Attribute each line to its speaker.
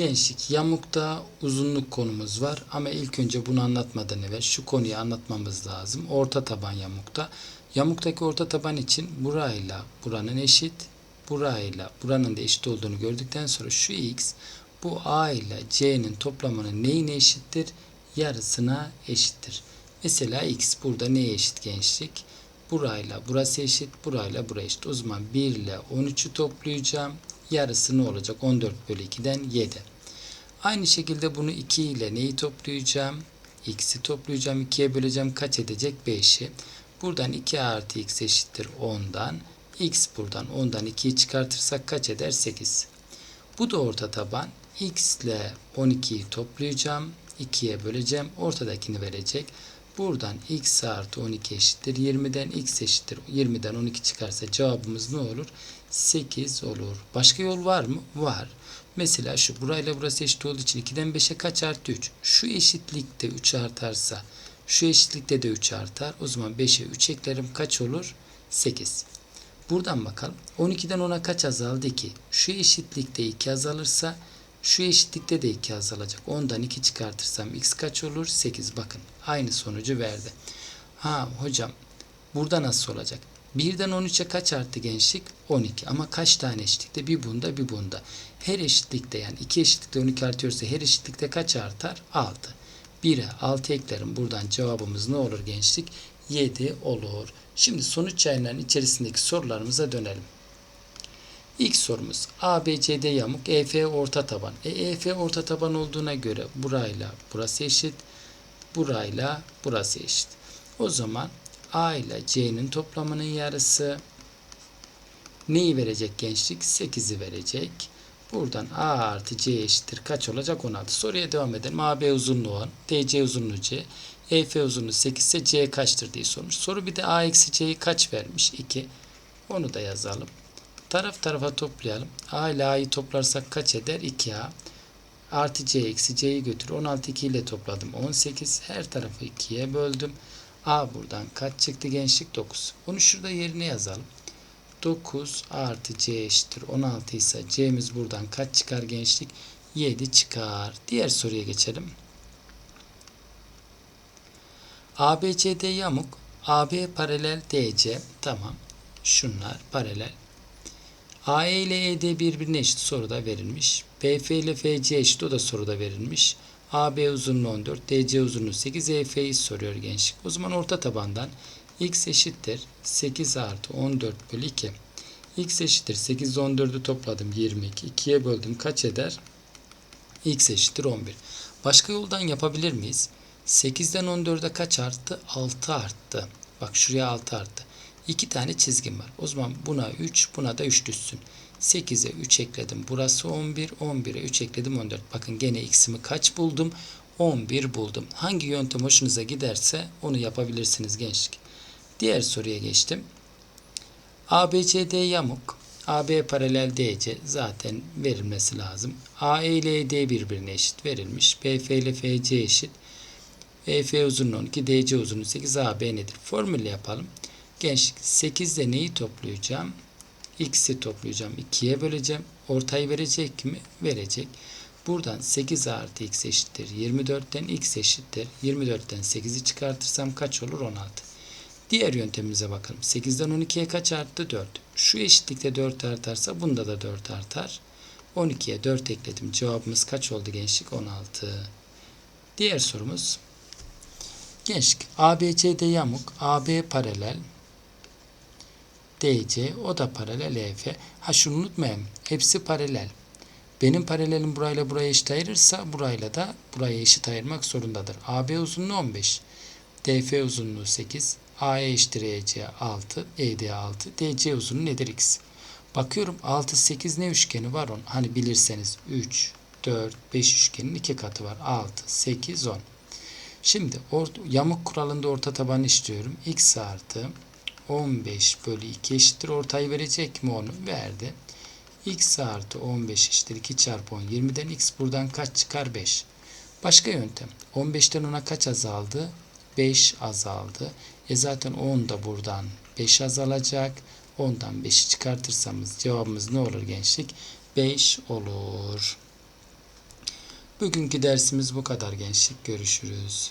Speaker 1: Gençlik yamukta uzunluk konumuz var ama ilk önce bunu anlatmadan evvel şu konuyu anlatmamız lazım. Orta taban yamukta. Yamuktaki orta taban için burayla buranın eşit, burayla buranın da eşit olduğunu gördükten sonra şu x bu a ile c'nin toplamının neyine eşittir? Yarısına eşittir. Mesela x burada neye eşit gençlik? Burayla burası eşit, burayla burası eşit. O zaman 1 ile 13'ü toplayacağım. Yarısı ne olacak? 14 bölü 2'den 7. Aynı şekilde bunu 2 ile neyi toplayacağım? X'i toplayacağım. 2'ye böleceğim. Kaç edecek? 5'i. Buradan 2 artı x eşittir 10'dan. X buradan 10'dan 2'yi çıkartırsak kaç eder? 8. Bu da orta taban. X ile 12'yi toplayacağım. 2'ye böleceğim. Ortadakini verecek. Buradan x artı 12 eşittir. 20'den x eşittir. 20'den 12 çıkarsa cevabımız ne olur? 8 olur. Başka yol var mı? Var. Mesela şu burayla burası eşit olduğu için 2'den 5'e kaç artı 3? Şu eşitlikte 3 artarsa şu eşitlikte de 3 artar. O zaman 5'e 3 eklerim kaç olur? 8. Buradan bakalım. 12'den 10'a kaç azaldı? 2. Şu eşitlikte 2 azalırsa şu eşitlikte de 2 azalacak. 10'dan 2 çıkartırsam x kaç olur? 8. Bakın aynı sonucu verdi. Ha hocam burada nasıl olacak? 1'den 13'e kaç arttı gençlik? 12. Ama kaç tane eşitlikte? Bir bunda bir bunda. Her eşitlikte yani iki eşitlikte 12 artıyorsa her eşitlikte kaç artar? 6. 1'e 6 eklerim. Buradan cevabımız ne olur gençlik? 7 olur. Şimdi sonuç yayınlarının içerisindeki sorularımıza dönelim. İlk sorumuz ABCD yamuk EF orta taban. E, EF orta taban olduğuna göre burayla burası eşit. Burayla burası eşit. O zaman A ile C'nin toplamının yarısı neyi verecek gençlik? 8'i verecek. Buradan A artı C eşittir. Kaç olacak? 16. Soruya devam edelim. AB uzunluğu 10. DC uzunluğu C. EF uzunluğu 8 ise C kaçtır diye sormuş. Soru bir de A eksi C'yi kaç vermiş? 2. Onu da yazalım. Taraf tarafa toplayalım. A ile A'yı toplarsak kaç eder? 2A. Artı C eksi C'yi götür. 16 2 ile topladım. 18. Her tarafı 2'ye böldüm. A buradan kaç çıktı gençlik? 9. Onu şurada yerine yazalım. 9 artı C eşittir 16 ise C'miz buradan kaç çıkar gençlik? 7 çıkar. Diğer soruya geçelim. ABCD yamuk. AB paralel DC. Tamam. Şunlar paralel. AE ile ED birbirine eşit soruda verilmiş. BF ile FC eşit o da soruda verilmiş. AB uzunluğu 14, DC uzunluğu 8, EF'yi soruyor gençlik. O zaman orta tabandan x eşittir 8 artı 14 bölü 2. x eşittir 8 14'ü topladım 22. 2'ye böldüm kaç eder? x eşittir 11. Başka yoldan yapabilir miyiz? 8'den 14'e kaç arttı? 6 arttı. Bak şuraya 6 arttı. 2 tane çizgim var. O zaman buna 3, buna da 3 düşsün. 8'e 3 ekledim. Burası 11. 11'e 3 ekledim 14. Bakın gene x'imi kaç buldum? 11 buldum. Hangi yöntem hoşunuza giderse onu yapabilirsiniz gençlik. Diğer soruya geçtim. ABCD yamuk. AB paralel DC zaten verilmesi lazım. AE ile ED birbirine eşit verilmiş. BF ile FC eşit. EF uzunluğu 12, DC uzunluğu 8, AB nedir? Formülle yapalım. Gençlik 8 ile neyi toplayacağım? X'i toplayacağım. 2'ye böleceğim. Ortayı verecek mi? Verecek. Buradan 8 artı x eşittir. 24'ten x eşittir. 24'ten 8'i çıkartırsam kaç olur? 16. Diğer yöntemimize bakalım. 8'den 12'ye kaç arttı? 4. Şu eşitlikte 4 artarsa bunda da 4 artar. 12'ye 4 ekledim. Cevabımız kaç oldu gençlik? 16. Diğer sorumuz. Gençlik. ABCD yamuk. AB paralel. DC o da paralel EF. Ha şunu unutmayın. Hepsi paralel. Benim paralelim burayla buraya eşit ayırırsa burayla da buraya eşit ayırmak zorundadır. AB uzunluğu 15. DF uzunluğu 8. AE eşittir EC 6. ED 6. DC uzunluğu nedir x? Bakıyorum 6 8 ne üçgeni var on. Hani bilirseniz 3 4 5 üçgenin iki katı var. 6 8 10. Şimdi yamuk kuralında orta tabanı istiyorum. x artı 15 bölü 2 eşittir. Ortayı verecek mi onu? Verdi. x artı 15 eşittir 2 çarpı 10. 20'den x buradan kaç çıkar? 5. Başka yöntem. 15'ten 10'a kaç azaldı? 5 azaldı. E zaten 10 da buradan 5 azalacak. 10'dan 5'i çıkartırsamız cevabımız ne olur gençlik? 5 olur. Bugünkü dersimiz bu kadar gençlik. Görüşürüz.